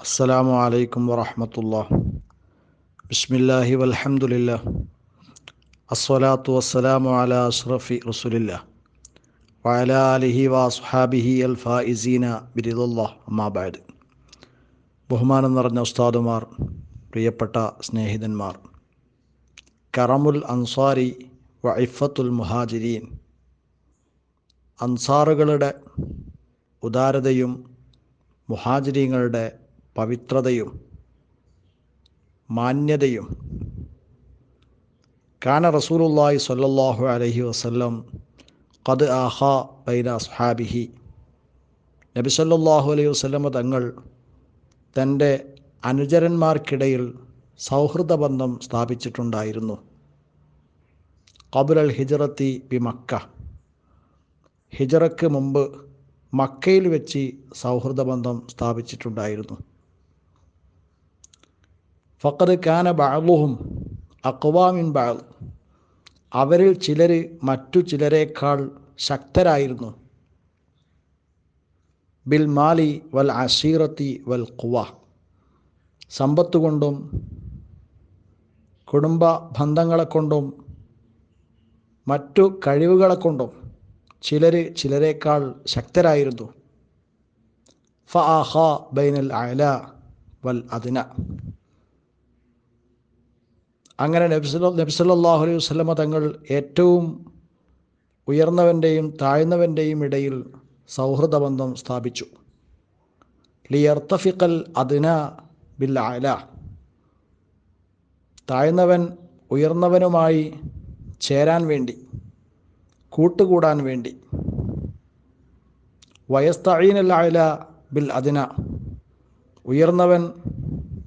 അസ്സലാമു അലൈക്കും വറഹമത്തുള്ള ബിസ്മില്ലാഹി വൽഹമുല്ല അസ്വലാത്തു വസ്സലാമു അല അഷ്റഫി റസുലില്ല. വയല അലിഹി വാസുഹാബിഹി അൽ ഫായിസീന ബിരിദുല്ലാ അമ്മാബാദ് ബഹുമാനം നിറഞ്ഞ ഉസ്താദുമാർ പ്രിയപ്പെട്ട സ്നേഹിതന്മാർ. കറമുൽ അൻസാരി വൈഫത്തുൽ മുഹാജിരീൻ. അൻസാറുകളുടെ ഉദാരതയും മുഹാജിരീങ്ങളുടെ പവിത്രതയും മാന്യതയും. കാന റസൂലുല്ലാഹി സ്വല്ലല്ലാഹു അലൈഹി വസല്ലം ഖദ് ആഹ ബൈന അസ്ഹാബിഹി. നബി സല്ലല്ലാഹു അലൈഹി വസല്ലമ തങ്ങൾ തന്റെ അനുചരന്മാർക്കിടയിൽ സൗഹൃദ ബന്ധം സ്ഥാപിച്ചിട്ടുണ്ടായിരുന്നു. കബുലൽ ഹിജറത്തി ബി മക്ക. ഹിജറക്ക് മുമ്പ് മക്കയിൽ വെച്ച് സൗഹൃദ ബന്ധം സ്ഥാപിച്ചിട്ടുണ്ടായിരുന്നു. ഫക്കത് കാന ബാളുഹും അക്വാമിൻ ബാൾ അവരിൽ ചിലർ മറ്റു ചിലരെക്കാൾ ശക്തരായിരുന്നു. ബിൽ മാലി വൽ അഷീറത്തി വൽ കുവ സമ്പത്ത് കൊണ്ടും കുടുംബ ബന്ധങ്ങളെ കൊണ്ടും മറ്റു കഴിവുകളെ കൊണ്ടും ചിലർ ചിലരെക്കാൾ ശക്തരായിരുന്നു. ഫ ആഹ ബൈനൽ അല വൽ അതിന അങ്ങനെ നബ്സല നബ്സല്ലാഹു അലൈഹി വസ്ലമ തങ്ങൾ ഏറ്റവും ഉയർന്നവന്റെയും താഴ്ന്നവന്റെയും ഇടയിൽ സൗഹൃദബന്ധം സ്ഥാപിച്ചു. ലിയർത്തഫിക്കൽ അദ്ന ബിൽ അല താഴ്ന്നവൻ ഉയർന്നവനുമായി ചേരാൻ വേണ്ടി കൂട്ടുകൂടാൻ വേണ്ടി. വയസ്തഴീനൽ അല ബിൽ അദിന. ഉയർന്നവൻ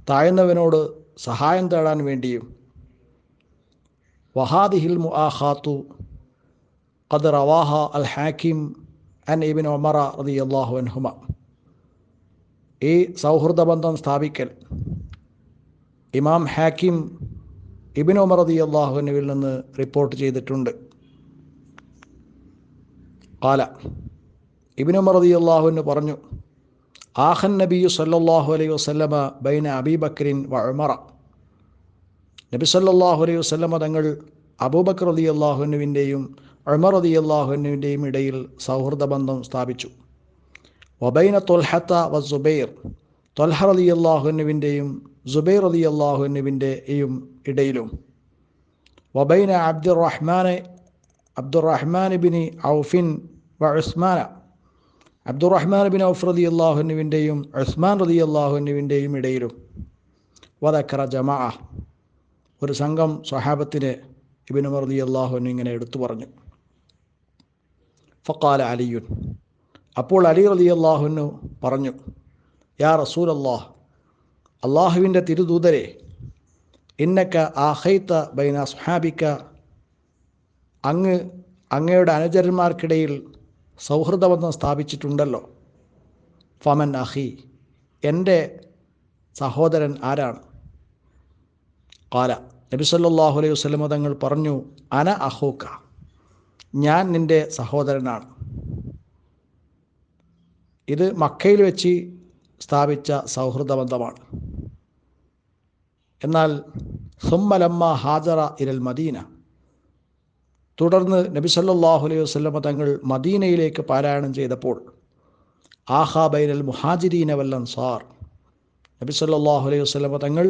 താഴ്ന്നവനോട് സഹായം തേടാൻ വേണ്ടിയും വഹാദിഹിൽ മുആഖാത്തു ഖദ് റവാഹ അൽ ഹാക്കിം അൻ ഇബിൻ ഒമറ റതി അള്ളാഹു അൻഹുമ. ഈ സൗഹൃദ ബന്ധം സ്ഥാപിക്കൽ ഇമാം ഹാക്കിം ഇബിൻ ഒമർ റതി അള്ളാഹുനുവിൽ നിന്ന് റിപ്പോർട്ട് ചെയ്തിട്ടുണ്ട്. കാല ഇബിൻ ഉമർ റതി അള്ളാഹുവിന് പറഞ്ഞു ആഹൻ നബിയു സല്ലാഹു അലൈഹി വസ്ലമ ബൈന അബീബക്രിൻ വ ഉമറ. നബി സല്ലാഹു അലൈഹി വസ്ലമ തങ്ങൾ അബൂബക്കർ അലി അള്ളാഹുനുവിന്റെയും ഉമർ അലി അള്ളാഹുനുവിന്റെയും ഇടയിൽ സൗഹൃദ ബന്ധം സ്ഥാപിച്ചു. വബൈന തൊൽഹത്ത വ സുബൈർ തൊൽഹർ അലി അള്ളാഹുനുവിന്റെയും സുബൈർ അലി അള്ളാഹുനുവിന്റെയും ഇടയിലും. വബൈന അബ്ദുറഹ്മാൻ അബ്ദുറഹ്മാൻ ബിനി ഔഫിൻ വ ഉസ്മാന അബ്ദുറഹ്മാൻ ബിൻ ഔഫ് റതി അള്ളാഹുനുവിന്റെയും ഉസ്മാൻ റതി അള്ളാഹുനുവിന്റെയും ഇടയിലും. വദക്കറ ജമാ ഒരു സംഘം സ്വഹാബത്തിന് ഇബിനുമർ റതി അള്ളാഹുവിന് ഇങ്ങനെ എടുത്തു പറഞ്ഞു. ഫക്കാല അലിയുൻ. അപ്പോൾ അലി അലി അള്ളാഹുനു പറഞ്ഞു യാ റസൂൽ അള്ളാഹ് അള്ളാഹുവിന്റെ തിരുദൂതരെ ഇന്നക്ക ആഹൈത്ത ബൈന സുഹാബിക്ക അങ്ങ് അങ്ങയുടെ അനുചരന്മാർക്കിടയിൽ സൗഹൃദബന്ധം സ്ഥാപിച്ചിട്ടുണ്ടല്ലോ. ഫമൻ അഹി എന്റെ സഹോദരൻ ആരാണ്? കാല നബി സല്ലാഹു അലൈഹി വസ്ലമ തങ്ങൾ പറഞ്ഞു അന അഹോക്ക ഞാൻ നിന്റെ സഹോദരനാണ്. ഇത് മക്കയിൽ വെച്ച് സ്ഥാപിച്ച സൗഹൃദ ബന്ധമാണ്. എന്നാൽ സുമ്മലമ്മ ഹാജറ ഇരൽ മദീന തുടർന്ന് നബി സല്ലാഹു അലൈഹി വസ്ലമ തങ്ങൾ മദീനയിലേക്ക് പാരായണം ചെയ്തപ്പോൾ ആഹാബൈനൽ മുഹാജിരീന വൽ അൻസാർ നബി സല്ലാഹു അലൈഹി വസ്ലമ തങ്ങൾ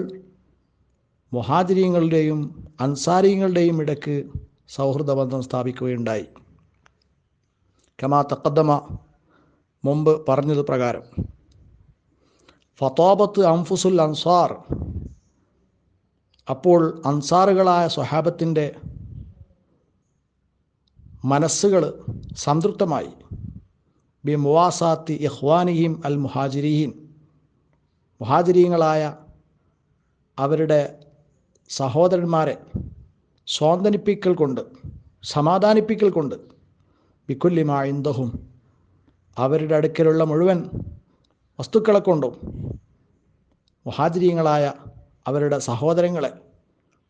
മുഹാജിരീങ്ങളുടെയും അൻസാരിയങ്ങളുടെയും ഇടയ്ക്ക് സൗഹൃദ ബന്ധം സ്ഥാപിക്കുകയുണ്ടായി. കമാ തക്കദ്ദമ മുമ്പ് പറഞ്ഞത് പ്രകാരം ഫത്തോബത്ത് അംഫുസുൽ അൻസാർ അപ്പോൾ അൻസാറുകളായ സ്വഹാബത്തിന്റെ മനസ്സുകൾ സംതൃപ്തമായി. ബി മുവാസാത്തി ഇഹ്വാനിഹിം അൽ മുഹാജിരീൻ മുഹാജിരീങ്ങളായ അവരുടെ സഹോദരന്മാരെ സ്വാന്തനിപ്പിക്കൽ കൊണ്ട് സമാധാനിപ്പിക്കൽ കൊണ്ട് ബിക്കുല്ലിമാ ഇന്ദഹും അവരുടെ അടുക്കലുള്ള മുഴുവൻ വസ്തുക്കളെ കൊണ്ടും മുഹാജിരീങ്ങളായ അവരുടെ സഹോദരങ്ങളെ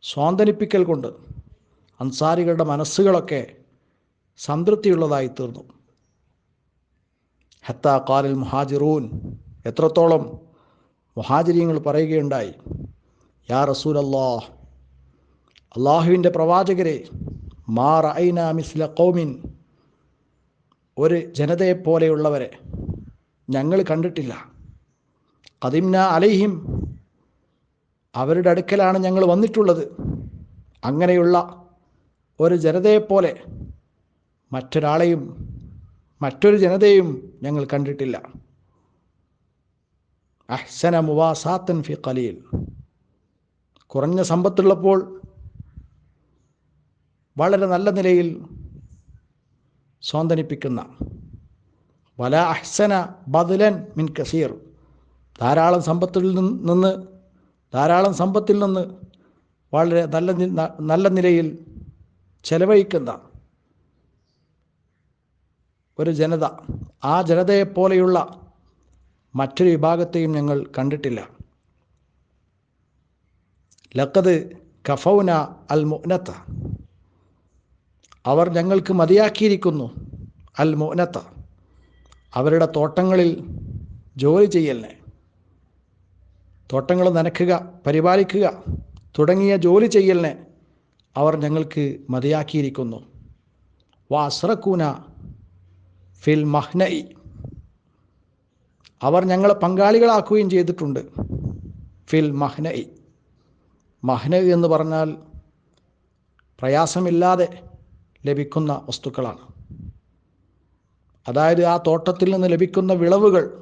സ്വാന്തനിപ്പിക്കൽ കൊണ്ട് അൻസാരികളുടെ മനസ്സുകളൊക്കെ സംതൃപ്തിയുള്ളതായി തീർന്നു. ഹത്ത കാലിൽ മുഹാജിറൂൻ എത്രത്തോളം മുഹാജിരിയങ്ങൾ പറയുകയുണ്ടായി. യാ റസൂൽ അള്ളാഹ് അള്ളാഹുവിന്റെ പ്രവാചകരെ മാർ ഐന മിസ്ല കൗമിൻ ഒരു ജനതയെപ്പോലെയുള്ളവരെ ഞങ്ങൾ കണ്ടിട്ടില്ല. കദിംന അലൈഹിം അവരുടെ അടുക്കലാണ് ഞങ്ങൾ വന്നിട്ടുള്ളത്. അങ്ങനെയുള്ള ഒരു ജനതയെപ്പോലെ മറ്റൊരാളെയും മറ്റൊരു ജനതയും ഞങ്ങൾ കണ്ടിട്ടില്ല. അഹ്സന മുവാസാത്തൻ ഫി ഖലീൽ. കുറഞ്ഞ സമ്പത്തുള്ളപ്പോൾ വളരെ നല്ല നിലയിൽ സ്വാന്തനിപ്പിക്കുന്ന വല അഹ്സന ബദലൻ മിൻ കസീർ. ധാരാളം സമ്പത്തിൽ നിന്ന് ധാരാളം സമ്പത്തിൽ നിന്ന് വളരെ നല്ല നല്ല നിലയിൽ ചെലവഴിക്കുന്ന ഒരു ജനത. ആ ജനതയെപ്പോലെയുള്ള മറ്റൊരു വിഭാഗത്തെയും ഞങ്ങൾ കണ്ടിട്ടില്ല. ലക്കത് കഫൗന അൽ മുനത്ത അവർ ഞങ്ങൾക്ക് മതിയാക്കിയിരിക്കുന്നു അൽ മുനത്ത അവരുടെ തോട്ടങ്ങളിൽ ജോലി ചെയ്യലിനെ. തോട്ടങ്ങൾ നനയ്ക്കുക പരിപാലിക്കുക തുടങ്ങിയ ജോലി ചെയ്യലിനെ അവർ ഞങ്ങൾക്ക് മതിയാക്കിയിരിക്കുന്നു. വാസ്രക്കൂന ഫിൽ മഹ്നയി അവർ ഞങ്ങളെ പങ്കാളികളാക്കുകയും ചെയ്തിട്ടുണ്ട്. ഫിൽ മഹ്നയി മഹ്ന എന്ന് പറഞ്ഞാൽ പ്രയാസമില്ലാതെ ലഭിക്കുന്ന വസ്തുക്കളാണ്. അതായത് ആ തോട്ടത്തിൽ നിന്ന് ലഭിക്കുന്ന വിളവുകൾ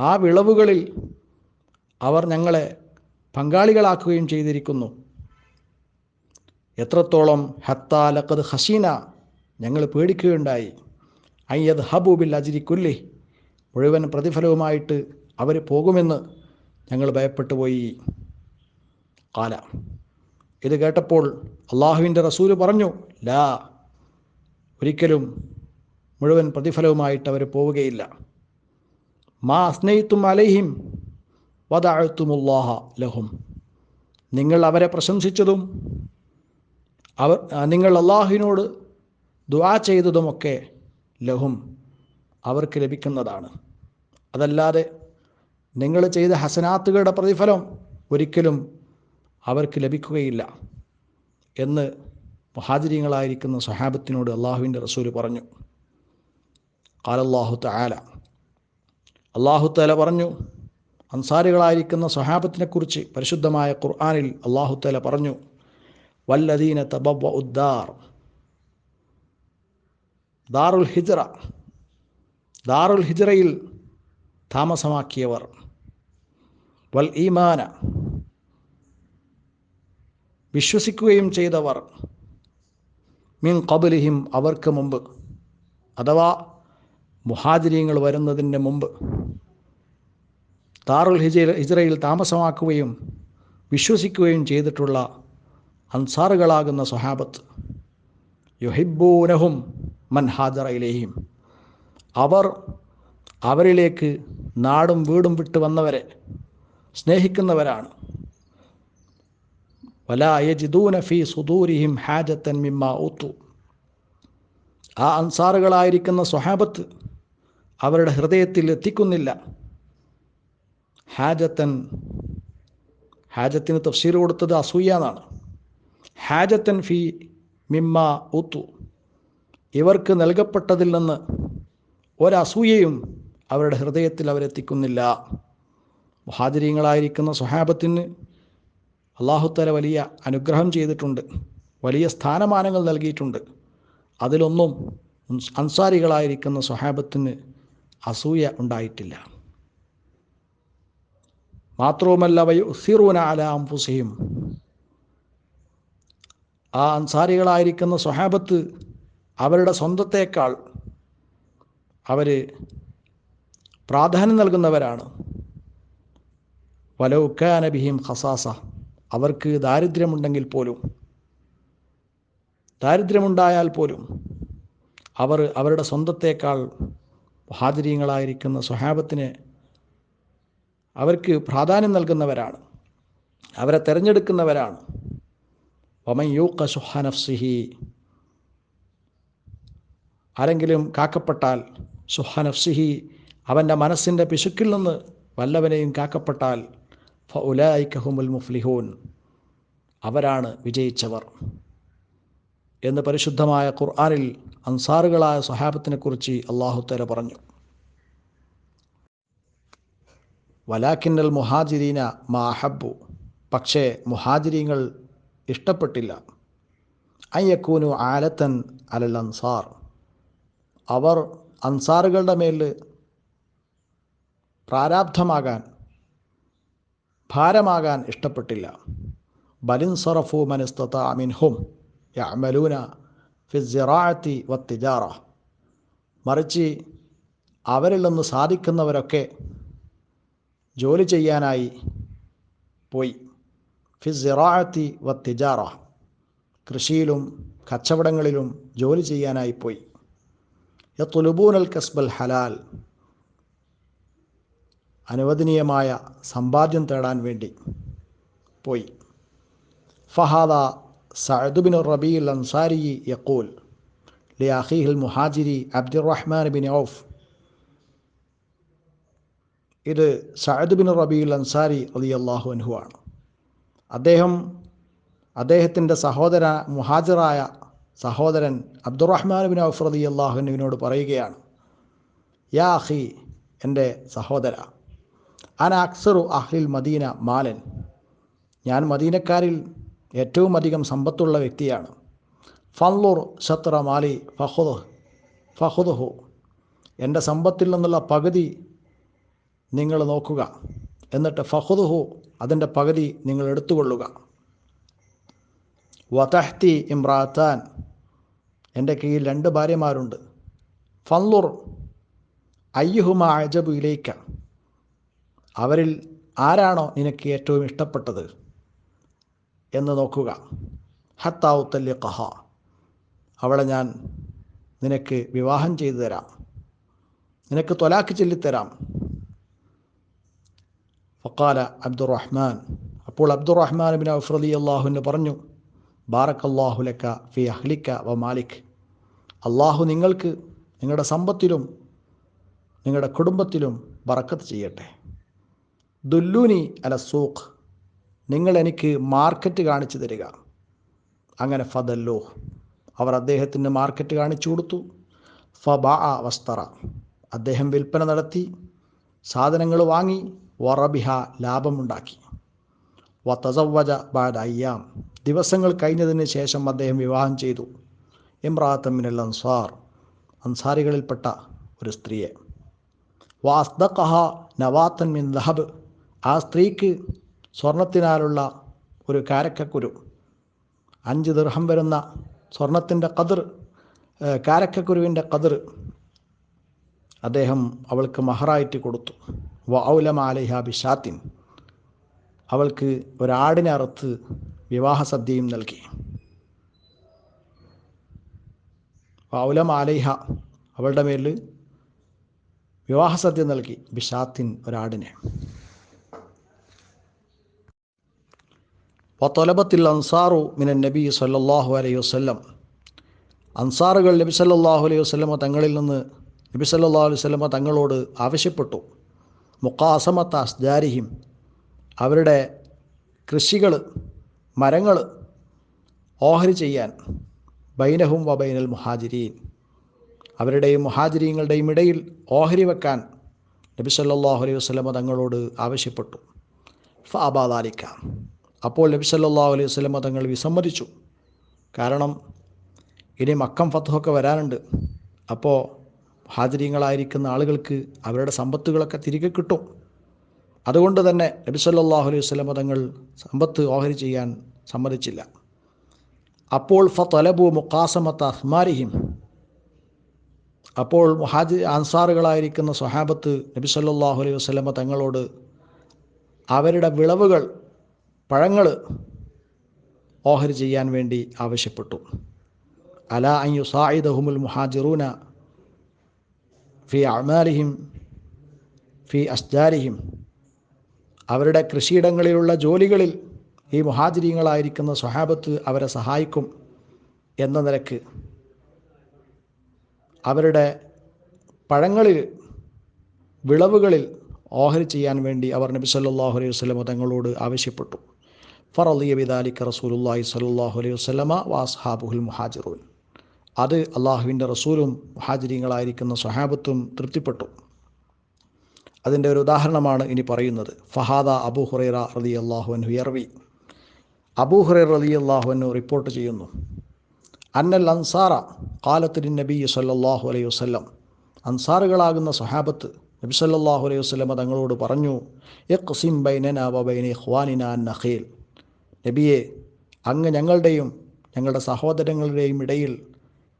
ആ വിളവുകളിൽ അവർ ഞങ്ങളെ പങ്കാളികളാക്കുകയും ചെയ്തിരിക്കുന്നു. എത്രത്തോളം ഹത്താലക്കത് ഹസീന ഞങ്ങൾ പേടിക്കുകയുണ്ടായി. അയ്യത് ഹബൂബിൽ അജിരിക്കുല്ലി മുഴുവൻ പ്രതിഫലവുമായിട്ട് അവർ പോകുമെന്ന് ഞങ്ങൾ ഭയപ്പെട്ടു പോയി കാല ഇത് കേട്ടപ്പോൾ അള്ളാഹുവിന്റെ റസൂൽ പറഞ്ഞു ലാ ഒരിക്കലും മുഴുവൻ പ്രതിഫലവുമായിട്ട് അവർ പോവുകയില്ല. മാ സ്നേഹിത്തും അലൈഹിം വദഅത്തുമുല്ലാഹ ലഹും. നിങ്ങൾ അവരെ പ്രശംസിച്ചതും അവർ നിങ്ങൾ അള്ളാഹുവിനോട് ദുവാ ചെയ്തതുമൊക്കെ ലഹും അവർക്ക് ലഭിക്കുന്നതാണ്. അതല്ലാതെ നിങ്ങൾ ചെയ്ത ഹസനാത്തുകളുടെ പ്രതിഫലം ഒരിക്കലും അവർക്ക് ലഭിക്കുകയില്ല എന്ന് മഹാജരിയങ്ങളായിരിക്കുന്ന സഹാബത്തിനോട് അള്ളാഹുവിന്റെ റസൂൽ പറഞ്ഞു. കാലല്ലാഹു തആല. അള്ളാഹു തല പറഞ്ഞു അൻസാരികളായിരിക്കുന്ന സ്വഹാബത്തിനെക്കുറിച്ച് പരിശുദ്ധമായ ഖുർആാനിൽ അള്ളാഹു തല പറഞ്ഞു വല്ലദീന തബവ ഉദ്ദാർ ദാറുൽ ഹിജറ. ദാറുൽ ഹിജറയിൽ താമസമാക്കിയവർ. വൽ ഈമാന. വിശ്വസിക്കുകയും ചെയ്തവർ മിൻ കബലിഹിം അവർക്ക് മുമ്പ് അഥവാ മുഹാജിരിയങ്ങൾ വരുന്നതിന് മുമ്പ് താറുൽ ഹിജ ഹിജറയിൽ താമസമാക്കുകയും വിശ്വസിക്കുകയും ചെയ്തിട്ടുള്ള അൻസാറുകളാകുന്ന സ്വഹാബത്ത് യുഹിബൂനഹും മൻ ഹാജറയിലേയും അവർ അവരിലേക്ക് നാടും വീടും വിട്ട് വന്നവരെ സ്നേഹിക്കുന്നവരാണ്. വലായജിദൂന ഫി സുദൂരിഹിം ഹാജത്തൻ മിമ്മ ഊത്തു. ആ അൻസാറുകളായിരിക്കുന്ന സ്വഹാബത്ത് അവരുടെ ഹൃദയത്തിൽ എത്തിക്കുന്നില്ല. ഹാജത്തൻ ഹാജത്തിന് തഫ്സീർ കൊടുത്തത് അസൂയ എന്നാണ് ഹാജത്തൻ ഫി മിമ്മ ഊത്തു. ഇവർക്ക് നൽകപ്പെട്ടതിൽ നിന്ന് ഒരസൂയയും അവരുടെ ഹൃദയത്തിൽ അവരെത്തിക്കുന്നില്ല. മുഹാദിര്യങ്ങളായിരിക്കുന്ന സ്വഹാബത്തിന് അള്ളാഹുത്തല വലിയ അനുഗ്രഹം ചെയ്തിട്ടുണ്ട്. വലിയ സ്ഥാനമാനങ്ങൾ നൽകിയിട്ടുണ്ട്. അതിലൊന്നും അൻസാരികളായിരിക്കുന്ന സ്വഹാബത്തിന് അസൂയ ഉണ്ടായിട്ടില്ല. മാത്രവുമല്ല വയുസിറൂന അല അംഫുസയും ആ അൻസാരികളായിരിക്കുന്ന സ്വഹാബത്ത് അവരുടെ സ്വന്തത്തേക്കാൾ അവർ പ്രാധാന്യം നൽകുന്നവരാണ്. വലൗക്കാനബിഹിം ഖസാസ. അവർക്ക് ദാരിദ്ര്യമുണ്ടെങ്കിൽ പോലും ദാരിദ്ര്യമുണ്ടായാൽ പോലും അവർ അവരുടെ സ്വന്തത്തേക്കാൾ ഹാജരീങ്ങളായിരിക്കുന്ന സ്വഹാബത്തിന് അവർക്ക് പ്രാധാന്യം നൽകുന്നവരാണ് അവരെ തിരഞ്ഞെടുക്കുന്നവരാണ്. വമൻ യൂക്ക സുഹാനഫ്സിഹി ആരെങ്കിലും കാക്കപ്പെട്ടാൽ സുഹാനഫ്സിഹി അവന്റെ മനസ്സിന്റെ പിശുക്കിൽ നിന്ന് വല്ലവനെയും കാക്കപ്പെട്ടാൽ ഫ മുഫ്ലിഹൂൻ. അവരാണ് വിജയിച്ചവർ. എന്ന് പരിശുദ്ധമായ ഖുർആാനിൽ അൻസാറുകളായ സ്വഹാബത്തിനെക്കുറിച്ച് അള്ളാഹുത്തല പറഞ്ഞു. വലാക്കിന്നൽ മുഹാജിരീന മാഹബു പക്ഷേ മുഹാജിരീങ്ങൾ ഇഷ്ടപ്പെട്ടില്ല. അയ്യക്കൂനു ആലത്തൻ അലൽ അൻസാർ. അവർ അൻസാറുകളുടെ മേൽ പ്രാരാബ്ധമാകാൻ ഭാരമാകാൻ ഇഷ്ടപ്പെട്ടില്ല. ബലിൻ സറഫു അമിൻഹും മിൻഹും യമലൂന ഫിസിറാത്തി വത്തിജാറ മറിച്ച് അവരിൽ നിന്ന് സാധിക്കുന്നവരൊക്കെ ജോലി ചെയ്യാനായി പോയി. ഫിസിറാത്തി വത്തിജാറ കൃഷിയിലും കച്ചവടങ്ങളിലും ജോലി ചെയ്യാനായി പോയി. യത്തുലുബൂനൽ കസ്ബൽ ഹലാൽ. അനുവദനീയമായ സമ്പാദ്യം തേടാൻ വേണ്ടി പോയി. ഫഹാദ സഅദുബിൻ റബീൽ അൻസാരി യക്കൂൽ ലി അഹീഹിൽ മുഹാജിരി അബ്ദുറഹ്മാൻ ബിൻ ഔഫ്. ഇത് സഅദുബിൻ റബീൽ അൻസാരി അലി അള്ളാഹു അൻഹു ആണ്. അദ്ദേഹം അദ്ദേഹത്തിന്റെ സഹോദര മുഹാജിറായ സഹോദരൻ അബ്ദുറഹ്മാൻ ബിൻ ഔഫ് റലി അള്ളാഹുനുവിനോട് പറയുകയാണ് യാ അഖി എന്റെ സഹോദര അന അക്സറു അഹ്ലിൽ മദീന മാലൻ. ഞാൻ മദീനക്കാരിൽ ഏറ്റവും അധികം സമ്പത്തുള്ള വ്യക്തിയാണ്. ഫൻലൂർ ഷത്ര മാലി ഫഹുദ് ഫഹുദുഹു. എന്റെ സമ്പത്തിൽ നിന്നുള്ള പകുതി നിങ്ങൾ നോക്കുക. എന്നിട്ട് ഫഹുദുഹു അതിന്റെ പകുതി നിങ്ങൾ എടുത്തുകൊള്ളുക. വതഹ്തി ഇമ്രാത്താൻ. എന്റെ കീഴിൽ രണ്ട് ഭാര്യമാരുണ്ട്. ഫൻലൂർ അയ്യുഹുമ അജബു ഇലേക്ക. അവരിൽ ആരാണോ നിനക്ക് ഏറ്റവും ഇഷ്ടപ്പെട്ടത് എന്ന് നോക്കുക. ഹത്താവുത്തല്യ കഹ അവളെ ഞാൻ നിനക്ക് വിവാഹം ചെയ്തു തരാം. നിനക്ക് തൊലാക്ക് ചൊല്ലിത്തരാം. ഫക്കാല അബ്ദുറഹ്മാൻ. അപ്പോൾ അബ്ദുറഹ്മാൻ ബിൻ അഫ്രലി അള്ളാഹുവിന് പറഞ്ഞു ബാറക് അള്ളാഹുലക്ക ഫി അഹ്ലിക്ക വ മാലിക്. അള്ളാഹു നിങ്ങൾക്ക് നിങ്ങളുടെ സമ്പത്തിലും നിങ്ങളുടെ കുടുംബത്തിലും ബറക്കത്ത് ചെയ്യട്ടെ. ദുല്ലൂനി അല സൂഖ്. നിങ്ങൾ എനിക്ക് മാർക്കറ്റ് കാണിച്ചു തരിക. അങ്ങനെ ഫദല്ലോ അവർ അദ്ദേഹത്തിന് മാർക്കറ്റ് കാണിച്ചു കൊടുത്തു. ഫബാ വസ്തറ. അദ്ദേഹം വിൽപ്പന നടത്തി. സാധനങ്ങൾ വാങ്ങി. വറബിഹ ലാഭമുണ്ടാക്കി. വതസവജ ബാദ അയ്യാം. ദിവസങ്ങൾ കഴിഞ്ഞതിന് ശേഷം അദ്ദേഹം വിവാഹം ചെയ്തു. ഇമ്രാത്തമ്മിനൽ അൻസാർ. അൻസാരികളിൽപ്പെട്ട ഒരു സ്ത്രീയെ. വാസ്ദഖഹ നവാത്തൻ മിൻ ദഹബ് ആ സ്ത്രീക്ക് സ്വർണത്തിനാലുള്ള ഒരു കാരക്കക്കുരു അഞ്ച് ദീർഘം വരുന്ന സ്വർണത്തിന്റെ കതിർ കാരക്കക്കുരുവിന്റെ കതിർ അദ്ദേഹം അവൾക്ക് മഹറായിട്ട് കൊടുത്തു. വ ഔലമ അലൈഹ ബിഷാത്തിൻ. അവൾക്ക് ഒരാടിനെ അറുത്ത് വിവാഹസദ്യയും നൽകി. ഔലമ അലൈഹ അവളുടെ മേൽ വിവാഹസദ്യ നൽകി ബിഷാത്തിൻ ഒരാടിനെ. വത്തൊലബത്തിൽ അൻസാറു മിനൻ നബി സല്ലാഹു അലൈഹി വസ്ലം അൻസാറുകൾ നബി സല്ലാഹു അലൈഹി വസ്ലമ തങ്ങളിൽ നിന്ന് നബി സല്ലാ അലൈഹി വസ്ലമ തങ്ങളോട് ആവശ്യപ്പെട്ടു. മുക്കാസമത്ത അസ്ജാരിഹിം അവരുടെ കൃഷികൾ മരങ്ങൾ ഓഹരി ചെയ്യാൻ. ബൈനഹും വ ബൈനൽ മുഹാജിരീൻ. അവരുടെയും മുഹാജിരീങ്ങളുടെയും ഇടയിൽ ഓഹരി വെക്കാൻ നബി സല്ലാഹു അലൈഹി വസ്ലമ തങ്ങളോട് ആവശ്യപ്പെട്ടു. ഫ അബാദാലിക്ക അപ്പോൾ നബി സല്ലാ അലൈഹി വസ്ലം തങ്ങൾ വിസമ്മതിച്ചു. കാരണം ഇനി മക്കം ഫത്തുഹൊക്കെ വരാനുണ്ട്. അപ്പോൾ ഹാജരീങ്ങളായിരിക്കുന്ന ആളുകൾക്ക് അവരുടെ സമ്പത്തുകളൊക്കെ തിരികെ കിട്ടും. അതുകൊണ്ട് തന്നെ നബി സല്ലാഹു അലൈഹി വസ്ലം തങ്ങൾ സമ്പത്ത് ഓഹരി ചെയ്യാൻ സമ്മതിച്ചില്ല. അപ്പോൾ ഫ തൊലബു മുക്കാസമത്ത അഹ്മാരിഹിം അപ്പോൾ മുഹാജി അൻസാറുകളായിരിക്കുന്ന സ്വഹാബത്ത് നബി സല്ലാഹു അലൈഹി വസ്ലമ തങ്ങളോട് അവരുടെ വിളവുകൾ പഴങ്ങൾ ഓഹരി ചെയ്യാൻ വേണ്ടി ആവശ്യപ്പെട്ടു. അല അയ്യു സായിദഹുമുൽ മുഹാജിറൂന ഫി അമാലിഹിം ഫി അസ്ജാരിഹിം അവരുടെ കൃഷിയിടങ്ങളിലുള്ള ജോലികളിൽ ഈ മുഹാജിരിങ്ങളായിരിക്കുന്ന സ്വഹാബത്ത് അവരെ സഹായിക്കും എന്ന നിലയ്ക്ക് അവരുടെ പഴങ്ങളിൽ വിളവുകളിൽ ഓഹരി ചെയ്യാൻ വേണ്ടി അവർ നബി അലൈഹി വസല്ലമ തങ്ങളോട് ആവശ്യപ്പെട്ടു. ഫറലിയ ബിദാലിക്ക റസൂലുള്ളാഹി സ്വല്ലല്ലാഹു അലൈഹി വസല്ലമ വാസ്ഹാബുഹുൽ മുഹാജിറൂൻ. അത് അള്ളാഹുവിന്റെ റസൂലും മുഹാജിരിങ്ങളായിരിക്കുന്ന സ്വഹാബത്തും തൃപ്തിപ്പെട്ടു. അതിന്റെ ഒരു ഉദാഹരണമാണ് ഇനി പറയുന്നത്. ഫഹാദ അബു ഹുറൈറ റലി അള്ളാഹു അൻഹു എർവി അബു ഹുറൈർ റലി അള്ളാഹുവിനു റിപ്പോർട്ട് ചെയ്യുന്നു. അന്നൽ അൻസാറ കാലത്തിന് നബി സല്ലാഹു അലൈഹി വസ്ലം അൻസാറുകളാകുന്ന സ്വഹാബത്ത് നബി സല്ലാഹു അലൈഹി വസ്ലമ തങ്ങളോട് പറഞ്ഞു യഖ്സിം ബൈനന വ ബൈന അൻ നഖീൽ. നബിയെ അങ്ങ് ഞങ്ങളുടെയും ഞങ്ങളുടെ സഹോദരങ്ങളുടെയും ഇടയിൽ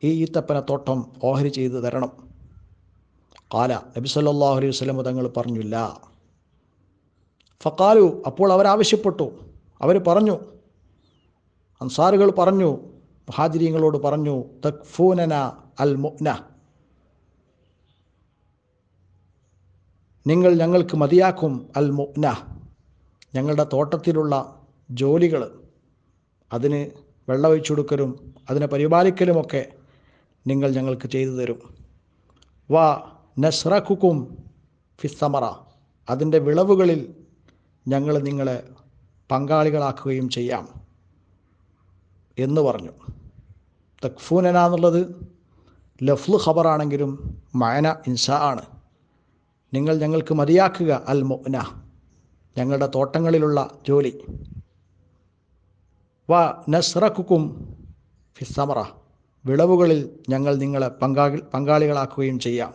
ഈ ഈത്തപ്പന തോട്ടം ഓഹരി ചെയ്തു തരണം. കാല നബി സല്ലല്ലാഹു അലൈഹി വസ്ലം തങ്ങൾ പറഞ്ഞില്ല. ഫക്കാലു അപ്പോൾ അവരാവശ്യപ്പെട്ടു അവർ പറഞ്ഞു അൻസാറുകൾ പറഞ്ഞു മഹാജിരിയങ്ങളോട് പറഞ്ഞു തക്ഫൂനന അൽ മുഅ്ന നിങ്ങൾ ഞങ്ങൾക്ക് മതിയാക്കും അൽ മുഅ്ന ഞങ്ങളുടെ തോട്ടത്തിലുള്ള ജോലികൾ അതിന് വെള്ളമൊഴിച്ചു കൊടുക്കലും അതിനെ പരിപാലിക്കലുമൊക്കെ നിങ്ങൾ ഞങ്ങൾക്ക് ചെയ്തു തരും. വാ നസ്രഖുക്കും ഫിസ്സമറ അതിന്റെ വിളവുകളിൽ ഞങ്ങൾ നിങ്ങളെ പങ്കാളികളാക്കുകയും ചെയ്യാം എന്ന് പറഞ്ഞു. തക്ഫൂനന എന്നുള്ളത് ലഫ്ലു ഖബറാണെങ്കിലും മയന ഇൻസ ആണ്. നിങ്ങൾ ഞങ്ങൾക്ക് മതിയാക്കുക അൽ മൊന ഞങ്ങളുടെ തോട്ടങ്ങളിലുള്ള ജോലി. വ നസ്രഖുക്കും ഫിസമറ വിളവുകളിൽ ഞങ്ങൾ നിങ്ങളെ പങ്കാളി പങ്കാളികളാക്കുകയും ചെയ്യാം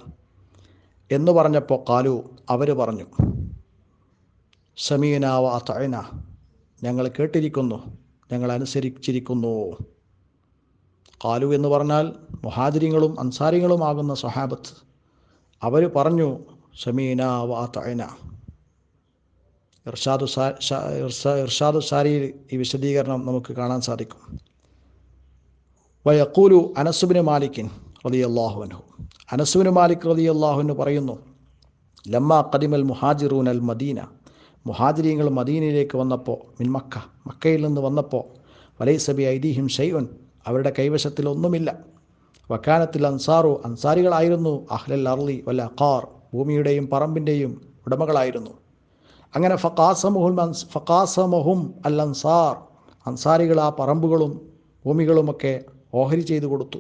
എന്ന് പറഞ്ഞപ്പോൾ കാലു അവർ പറഞ്ഞു സമീന വ അത്തഴന ഞങ്ങൾ കേട്ടിരിക്കുന്നു ഞങ്ങൾ അനുസരിച്ചിരിക്കുന്നു. കാലു എന്ന് പറഞ്ഞാൽ മുഹാദിരിങ്ങളും അൻസാരികളുമാകുന്ന സഹാബത്ത് അവർ പറഞ്ഞു സമീന വ അത്തഴന ഇർഷാദു ഇർഷാദു ഈ വിശദീകരണം നമുക്ക് കാണാൻ സാധിക്കും. വയക്കൂലു അനസുബിന് മാലിക്കിൻ റതി അള്ളാഹുവിനു അനസുബിന് മാലിക് റതി അള്ളാഹുവിന് പറയുന്നു ലമ്മ കദിമൽ മുഹാജിറൂൻ അൽ മദീന. മുഹാജിരീങ്ങൾ മദീനയിലേക്ക് വന്നപ്പോൾ മിൻ മക്ക മക്കയിൽ നിന്ന് വന്നപ്പോൾ വലൈസബി ഐദീഹിം ഷെയ്വൻ അവരുടെ കൈവശത്തിൽ ഒന്നുമില്ല. വക്കാനത്തിൽ അൻസാറു അൻസാരികളായിരുന്നു അഹ്ലൽ അർലി വല്ല ഖാർ ഭൂമിയുടെയും പറമ്പിന്റെയും ഉടമകളായിരുന്നു. അങ്ങനെ ഫക്കാസമുഹുൽ ഫക്കാസമഹും അൽ അൻസാർ അൻസാരികൾ ആ പറമ്പുകളും ഭൂമികളുമൊക്കെ ഓഹരി ചെയ്തു കൊടുത്തു.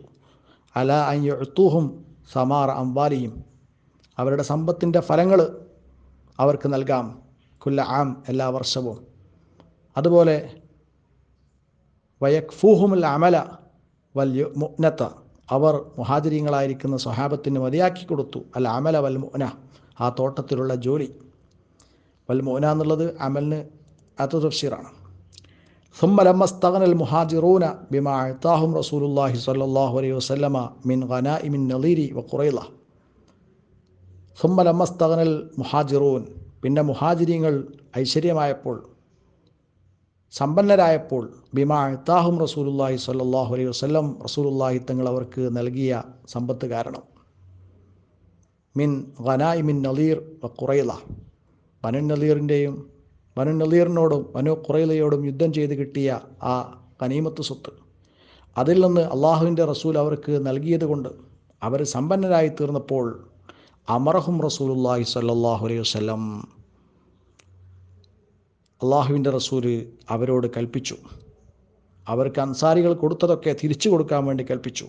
അല അയ്യത്തുഹും സമാർ അംബാലിയും അവരുടെ സമ്പത്തിന്റെ ഫലങ്ങൾ അവർക്ക് നൽകാം കുല്ല ആം എല്ലാ വർഷവും. അതുപോലെ വയക്ഫൂഹുമുൽ അമല വൽ മുനത്ത അവർ മുഹാജിരിങ്ങളായിരിക്കുന്ന സ്വഹാബത്തിന് മതിയാക്കി കൊടുത്തു. അൽ അമല വൽ മുന ആ തോട്ടത്തിലുള്ള ജോലി. വൽ മുന എന്നുള്ളത് അമലിന് അത് തഫ്സീറാണ് ثم لما استغنى المهاجرون بما أعطاهم رسول الله صلى الله عليه وسلم من غنائم النظير وقريضة ثم لما استغنى المهاجرون പിന്നെ മുഹാജിരിങ്ങൾ ഐശ്വര്യമായപ്പോൾ സമ്പന്നരായപ്പോൾ ബിമാ അഴ്ത്താഹും റസൂലുല്ലാഹി സ്വല്ലല്ലാഹു അലൈഹി വസല്ലം റസൂലുല്ലാഹി തങ്ങൾ അവർക്ക് നൽകിയ സമ്പത്ത് കാരണം മിൻ ഖനായി മിൻ നളീർ കുറൈല ബനു നളീറിന്റെയും ബനു നളീറിനോടും ബനു കുറയിലയോടും യുദ്ധം ചെയ്ത് കിട്ടിയ ആ കനീമത്ത് സ്വത്ത്. അതിൽ നിന്ന് അള്ളാഹുവിന്റെ റസൂൽ അവർക്ക് നൽകിയത് കൊണ്ട് അവർ സമ്പന്നരായി തീർന്നപ്പോൾ അമറഹും റസൂലുല്ലാഹി സല്ലാഹു അലൈഹി വസ്ലം അള്ളാഹുവിന്റെ റസൂൽ അവരോട് കൽപ്പിച്ചു. അവർക്ക് അൻസാരികൾ കൊടുത്തതൊക്കെ തിരിച്ചു കൊടുക്കാൻ വേണ്ടി കൽപ്പിച്ചു.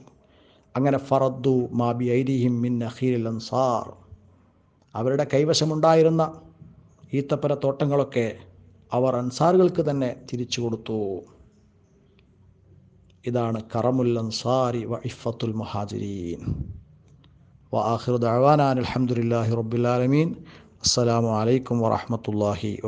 അങ്ങനെ ഫറദ്ദു മാബി ഐരിഹിം മിൻ അഹീൽ അൻസാർ. അവരുടെ കൈവശമുണ്ടായിരുന്ന ഈത്തപ്പന തോട്ടങ്ങളൊക്കെ അവർ അൻസാറുകൾക്ക് തന്നെ തിരിച്ചു കൊടുത്തു. ഇതാണ് കറമുൽ അൻസാരി വ ഇഫത്തുൽ മഹാജിരീൻ. വ ആഹിർ ദഅവാനാൻ അൽഹംദുലില്ലാഹി റബ്ബിൽ ആലമീൻ. അസ്സലാമു അലൈക്കും വറഹ്മത്തുള്ളാഹി